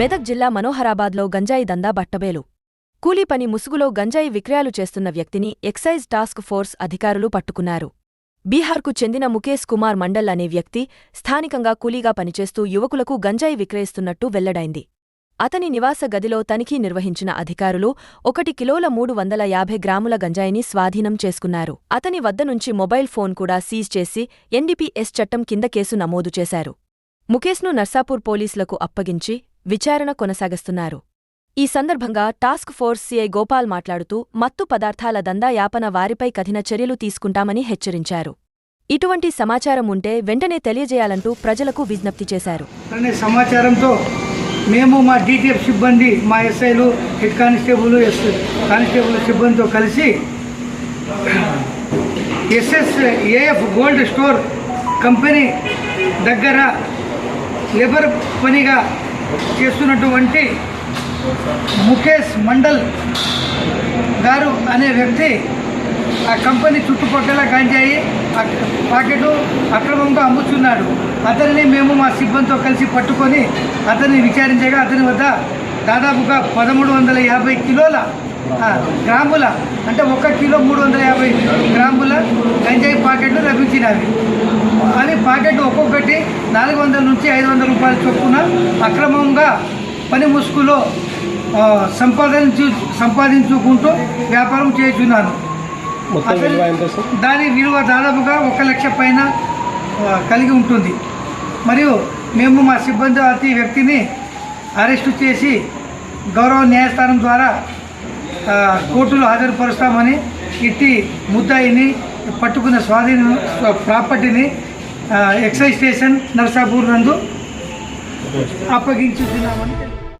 మెదక్ జిల్లా మనోహరాబాద్లో గంజాయి దందా బట్టబేలు. కూలీ పని ముసుగులో గంజాయి విక్రయాలు చేస్తున్న వ్యక్తిని ఎక్సైజ్ టాస్క్ ఫోర్స్ అధికారులు పట్టుకున్నారు. బీహార్కు చెందిన ముఖేష్ కుమార్ మండల్ అనే వ్యక్తి స్థానికంగా కూలీగా పనిచేస్తూ యువకులకు గంజాయి విక్రయిస్తున్నట్టు వెల్లడైంది. అతని నివాస గదిలో తనిఖీ నిర్వహించిన అధికారులు ఒకటి కిలోల మూడు వందల యాభై గ్రాముల గంజాయిని స్వాధీనం చేసుకున్నారు. అతని వద్ద నుంచి మొబైల్ ఫోన్ కూడా సీజ్ చేసి ఎన్డీపీఎస్ చట్టం కింద కేసు నమోదు చేశారు. ముఖేష్ను నర్సాపూర్ పోలీసులకు అప్పగించి విచారణ కొనసాగిస్తున్నారు. ఈ సందర్భంగా టాస్క్ ఫోర్స్ సీఐ గోపాల్ మాట్లాడుతూ మత్తు పదార్థాల దందా యాపన వారిపై కఠిన చర్యలు తీసుకుంటామని హెచ్చరించారు. ఇటువంటి సమాచారం ఉంటే వెంటనే తెలియజేయాలంటూ ప్రజలకు విజ్ఞప్తి చేశారు. అనే సమాచారంతో మేము మా డీటీఎఫ్ సిబ్బంది మా ఎస్ఐలు హెడ్ కానిస్టేబుల్ ఎస్ కానిస్టేబుల్ సిబ్బందితో కలిసి SS AF gold store company దగ్గర లేబర్ పనిగా చేస్తున్నటువంటి ముఖేష్ మండల్ గారు అనే వ్యక్తి ఆ కంపెనీ చుట్టుపక్కల గంజాయి ఆ పాకెట్ అక్రమంగా అమ్ముతున్నాడు అతనిని మేము మా సిబ్బందితో కలిసి పట్టుకొని అతన్ని విచారించగా అతని వద్ద దాదాపుగా పదమూడు వందల యాభై కిలోల గ్రాముల అంటే ఒక కిలో మూడు వందల యాభై గ్రాముల గంజాయి పాకెట్లు లభించినవి. పాకెట్ ఒక్కొక్కటి నాలుగు వందల నుంచి ఐదు వందల రూపాయల చొప్పున అక్రమంగా పని ముసుగులో సంపాదించు సంపాదించుకుంటూ వ్యాపారం చేస్తున్నాను దాని విలువ దాదాపుగా ఒక లక్ష పైన కలిగి ఉంటుంది. మరియు మేము మా సిబ్బంది అతి వ్యక్తిని అరెస్టు చేసి గౌరవ న్యాయస్థానం ద్వారా కోర్టులో హాజరుపరుస్తామని ఇట్టి ముద్దాయిని పట్టుకున్న స్వాధీన ప్రాపర్టీని ఎక్సైజ్ స్టేషన్ నర్సాపూర్ నందు అప్పగించుతున్నామని.